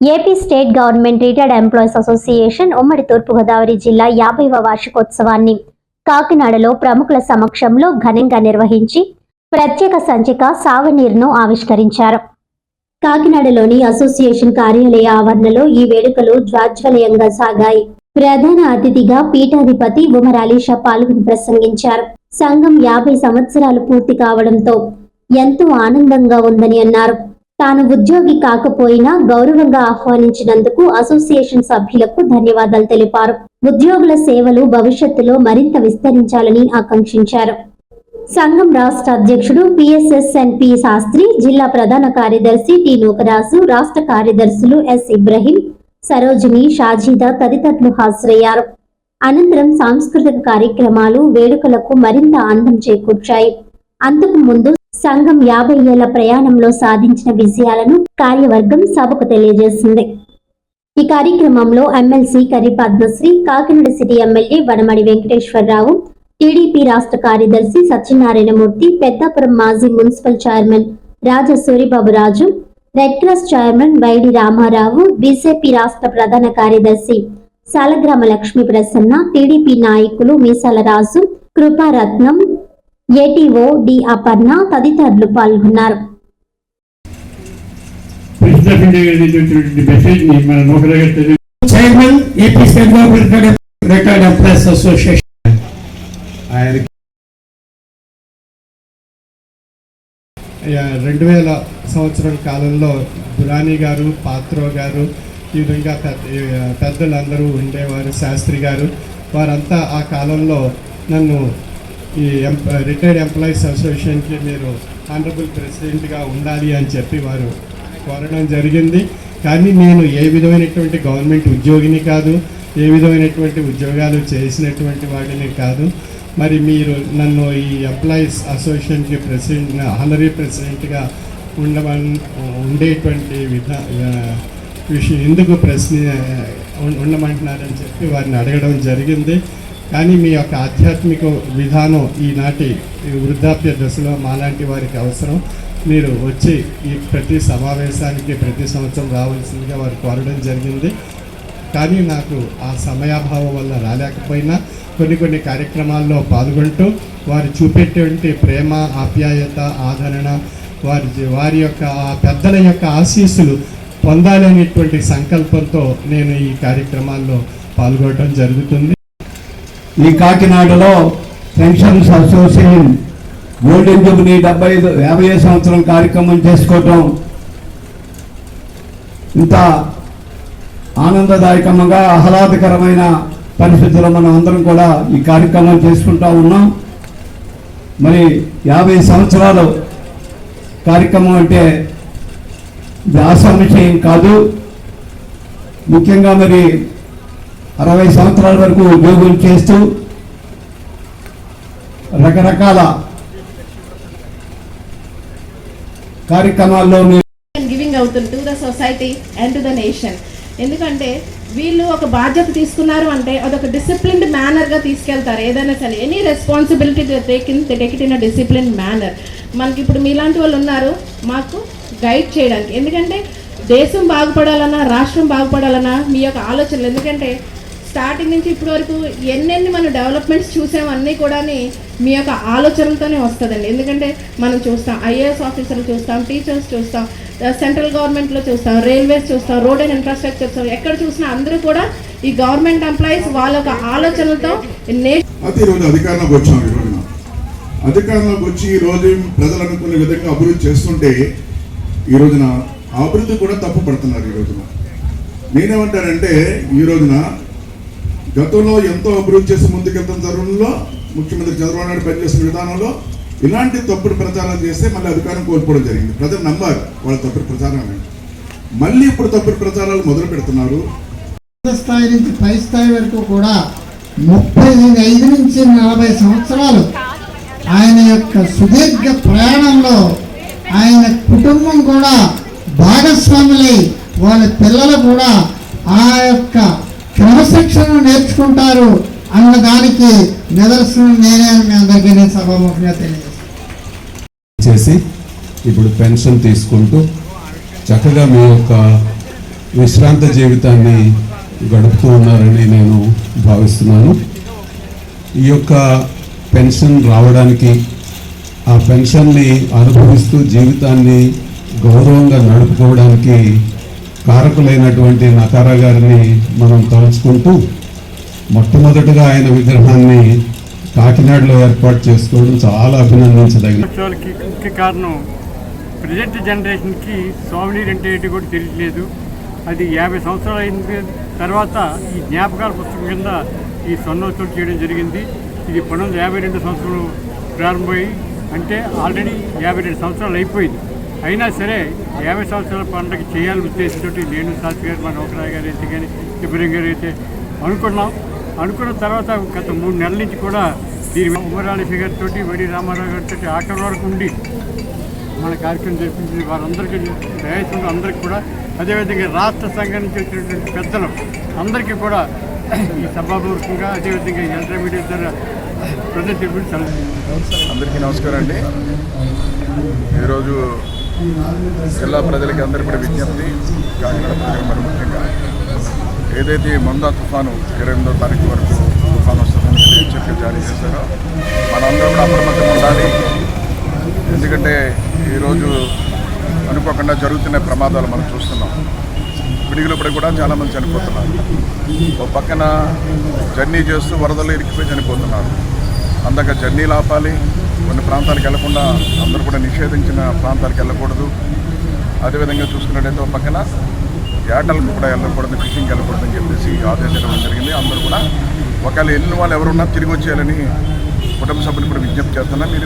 AP state government retired employees association ఉమ్మడి తూర్పుగోదావరి జిల్లా యాభైవ వార్షికోత్సవాన్ని కాకినాడలో ప్రముఖుల సమక్షంలో ఘనంగా నిర్వహించి ప్రత్యేక సంచిక సావనీర్ను ఆవిష్కరించారు. కాకినాడలోని అసోసియేషన్ కార్యాలయ ఆవరణలో ఈ వేడుకలు జ్వాజ్వలయంగా సాగాయి. ప్రధాన అతిథిగా పీఠాధిపతి ఉమర్ అలీషా పాల్గొని ప్రసంగించారు. సంఘం యాభై సంవత్సరాలు పూర్తి కావడంతో ఎంతో ఆనందంగా ఉందని అన్నారు. తాను ఉద్యోగి కాకపోయినా గౌరవంగా ఆహ్వానించినందుకు అసోసియేషన్ సభ్యులకు ధన్యవాదాలు తెలిపారు. ఉద్యోగుల సేవలు భవిష్యత్తులో మరింత విస్తరించాలని ఆకాంక్షించారు. సంఘం రాష్ట్ర అధ్యక్షుడు పిఎస్ఎస్ఎన్పి శాస్త్రి జిల్లా ప్రధాన కార్యదర్శి టి నూకరాజు రాష్ట్ర కార్యదర్శులు ఎస్ ఇబ్రహీం సరోజిని షాజీదా తదితరులు హాజరయ్యారు. అనంతరం సాంస్కృతిక కార్యక్రమాలు వేడుకలకు మరింత అందం చేకూర్చాయి. అంతకు ముందు సంఘం యాభై ఏళ్ళ ప్రయాణంలో సాధించిన విజయాలను కార్యవర్గం సభకు తెలియజేసింది. ఈ కార్యక్రమంలో MLC Kari Padmasri Kakinada city MLA Vanamadi Venkateswararao TDP రాష్ట్ర కార్యదర్శి సత్యనారాయణమూర్తి పెద్దాపురం మాజీ municipal chairman Raja Suribabu Raju red cross chairman YD Ramarao BJP రాష్ట్ర ప్రధాన కార్యదర్శి సాలగ్రామ లక్ష్మీ ప్రసన్న టీడీపీ నాయకులు మీసాల రాజు కృపారత్నం ఏటీఓ డి అపర్ణ తదితరులు పాల్గొన్నారు. Chairman AP state employees association. రెండు వేల సంవత్సరాల కాలంలో బురాని గారు పాత్రో గారు ఈ విధంగా పెద్ద పెద్దలందరూ ఉండేవారు శాస్త్రి గారు. వారంతా ఆ కాలంలో నన్ను ఈ ఎంప్ రిటైర్డ్ ఎంప్లాయీస్ అసోసియేషన్కి మీరు ఆనరబుల్ ప్రెసిడెంట్గా ఉండాలి అని చెప్పి వారు కోరడం జరిగింది. కానీ నేను ఏ విధమైనటువంటి గవర్నమెంట్ ఉద్యోగిని కాదు ఏ విధమైనటువంటి ఉద్యోగాలు చేసినటువంటి వాడిని కాదు. మరి మీరు నన్ను ఈ ఎంప్లాయీస్ అసోసియేషన్కి ప్రెసిడెంట్ ఆనరీ ప్రెసిడెంట్గా ఉండమని ఉండేటువంటి విధ విషయం ఎందుకు ప్రశ్న ఉండమంటున్నారని చెప్పి వారిని అడగడం జరిగింది. కానీ మీ యొక్క ఆధ్యాత్మిక విధానం ఈనాటి వృద్ధాప్య దశలో మాలాంటి వారికి అవసరం. మీరు వచ్చి ఈ ప్రతి సమావేశానికి ప్రతి సంవత్సరం రావాల్సిందిగా వారు కోరడం జరిగింది. కానీ నాకు ఆ సమయాభావం వల్ల రాలేకపోయినా కొన్ని కొన్ని కార్యక్రమాల్లో పాల్గొంటూ వారు చూపేటువంటి ప్రేమ ఆప్యాయత ఆదరణ వారి వారి యొక్క పెద్దల యొక్క ఆశీస్సులు పొందాలనేటువంటి సంకల్పంతో నేను ఈ కార్యక్రమాల్లో పాల్గొనడం జరుగుతుంది. ఈ కాకినాడలో పెన్షన్స్ అసోసియేషన్ గోల్డెన్ జూబ్లీ డెబ్బై ఐదు యాభై ఐదు సంవత్సరం కార్యక్రమం చేసుకోవటం ఇంత ఆనందదాయకంగా ఆహ్లాదకరమైన పరిస్థితుల్లో మనం అందరం కూడా ఈ కార్యక్రమం చేసుకుంటా ఉన్నాం. మరి యాభై సంవత్సరాలు కార్యక్రమం అంటే ఇది ఆసామిషయం కాదు. ముఖ్యంగా మరి అరవై సంవత్సరాల వరకు ఉద్యోగం చేస్తూ రకరకాల కార్యక్రమాల్లో గివింగ్ అవుతుంది to the society and to the nation ఎందుకంటే వీళ్ళు ఒక బాధ్యత తీసుకున్నారు అంటే అదొక డిసిప్లిన్డ్ మేనర్గా తీసుకెళ్తారు. ఏదైనా సరే any responsibility take in take it in a discipline manner మనకి ఇప్పుడు మీలాంటి వాళ్ళు ఉన్నారు మాకు గైడ్ చేయడానికి. ఎందుకంటే దేశం బాగుపడాలన్నా రాష్ట్రం బాగుపడాలన్నా మీ యొక్క ఆలోచనలు. ఎందుకంటే స్టార్టింగ్ నుంచి ఇప్పటి వరకు ఎన్నెన్ని మనం డెవలప్మెంట్స్ చూసామన్నీ కూడా మీ యొక్క ఆలోచనలతోనే వస్తుందండి. ఎందుకంటే మనం చూస్తాం ఐఏఎస్ ఆఫీసర్లు చూస్తాం టీచర్స్ చూస్తాం సెంట్రల్ గవర్నమెంట్లో చూస్తాం రైల్వేస్ చూస్తాం రోడ్ అండ్ ఇన్ఫ్రాస్ట్రక్చర్ చూస్తాం. ఎక్కడ చూసినా అందరూ కూడా ఈ గవర్నమెంట్ ఎంప్లాయీస్ వాళ్ళ యొక్క ఆలోచనలతో ఈరోజు అధికారంలోకి వచ్చాం అధికారంలోకి వచ్చి ఈ రోజు ప్రజలు అనుకునే విధంగా అభివృద్ధి చేస్తుంటే ఈ రోజున అభివృద్ధి కూడా తప్పు పడుతున్నారు ఈ రోజున. నేనేమంటానంటే ఈ రోజున గతంలో ఎంతో అభివృద్ధి చేసి ముందుకెళ్తున్న తరుణంలో ముఖ్యమంత్రి చంద్రబాబు నాయుడు పనిచేసిన విధానంలో ఇలాంటి తప్పుడు ప్రచారం చేస్తే మళ్ళీ అధికారం కోల్పోవడం జరిగింది. ప్రజలు నమ్మారు వాళ్ళ తప్పుడు ప్రచారాన్ని. మళ్ళీ ఇప్పుడు తప్పుడు ప్రచారాలు మొదలు పెడుతున్నారు. స్థాయి నుంచి పై స్థాయి వరకు కూడా ముప్పై ఐదు నుంచి నలభై సంవత్సరాలు ఆయన యొక్క సుదీర్ఘ ప్రయాణంలో ఆయన కుటుంబం కూడా భాగస్వాములై వాళ్ళ పిల్లలు కూడా ఆ యొక్క క్రమశిక్షణ నేర్చుకుంటారు అన్న దానికి నిదర్శనం నేనే మీ అందరికీ నేను సభాముఖంగా తెలియజేస్తాను. చేసి ఇప్పుడు పెన్షన్ తీసుకుంటూ చక్కగా మీ యొక్క విశ్రాంత జీవితాన్ని గడుపుతూ ఉన్నారని నేను భావిస్తున్నాను. ఈ యొక్క పెన్షన్ రావడానికి ఆ పెన్షన్ని అనుభవిస్తూ జీవితాన్ని గౌరవంగా నడుపుకోవడానికి కారకులైనటువంటి నకారా గారిని మనం తలుచుకుంటూ మొట్టమొదటగా ఆయన విగ్రహాన్ని కాకినాడలో ఏర్పాటు చేసుకోవడం చాలా అభినందించదగిన ముఖ్య కారణం ప్రజెంట్ జనరేషన్కి స్వామినీరు అంటే ఏంటి కూడా తెలియట్లేదు. అది యాభై సంవత్సరాలు అయిన తర్వాత ఈ జ్ఞాపకాల పుస్తకం కింద ఈ స్వర్ణోత్సవం చేయడం జరిగింది. ఇది పంతొమ్మిది యాభై రెండు సంవత్సరాలు ప్రారంభమై అంటే ఆల్రెడీ యాభై రెండు సంవత్సరాలు అయిపోయింది. అయినా సరే యాభై సంవత్సరాల పండుగ చేయాలని ఉద్దేశంతో నేను శాస్త్రి గారు మా నౌకరాయ్ గారు అయితే కానీ ఇబ్రహీం గారు అయితే అనుకున్నాం. అనుకున్న తర్వాత గత మూడు నెలల నుంచి కూడా దీని ఉమ్మరాళి గారితో వడి రామారావు గారితో ఆఖరి వరకు ఉండి మన కార్యక్రమం జరిపించింది. వారందరికీ దయచేసి అందరికీ కూడా అదేవిధంగా రాష్ట్ర సంఘం నుంచి వచ్చినటువంటి పెద్దలు అందరికీ కూడా ఈ సభాపూర్వకంగా అదేవిధంగా ఇంటర్మీడియట్ ద్వారా ప్రజలు చెప్పి అందరికీ నమస్కారం అండి. ఈరోజు జిల్లా ప్రజలకి అందరికీ కూడా విజ్ఞప్తి. కాకినాడ ప్రజలు మరి ముఖ్యంగా. ఏదైతే ఈ మందా తుఫాను ఇరవై ఎనిమిదో తారీఖు వరకు తుఫాను వస్తుందని హెచ్చరిక జారీ చేశారో మనందరం కూడా అప్రమత్తం ఉండాలి. ఎందుకంటే ఈరోజు అనుకోకుండా జరుగుతున్న ప్రమాదాలు మనం చూస్తున్నాం. పిడుగులప్పుడు కూడా చాలామంది చనిపోతున్నారు. ఓ పక్కన జర్నీ చేస్తూ వరదలు ఇరికిపోయి చనిపోతున్నారు. అందాక జర్నీలు ఆపాలి. కొన్ని ప్రాంతాలకు వెళ్ళకుండా అందరూ కూడా నిషేధించిన ప్రాంతాలకు వెళ్ళకూడదు. అదేవిధంగా చూసుకున్నట్టయితే ఒక పక్కన ఏటలకు కూడా వెళ్ళకూడదు ఫిషింగ్కి వెళ్ళకూడదు అని చెప్పేసి ఆదేశించడం జరిగింది. అందరూ కూడా ఒకవేళ వెళ్ళిన వాళ్ళు ఎవరున్నా తిరిగి వచ్చేయాలని కుటుంబ సభ్యులు కూడా విజ్ఞప్తి చేస్తున్నా మీరు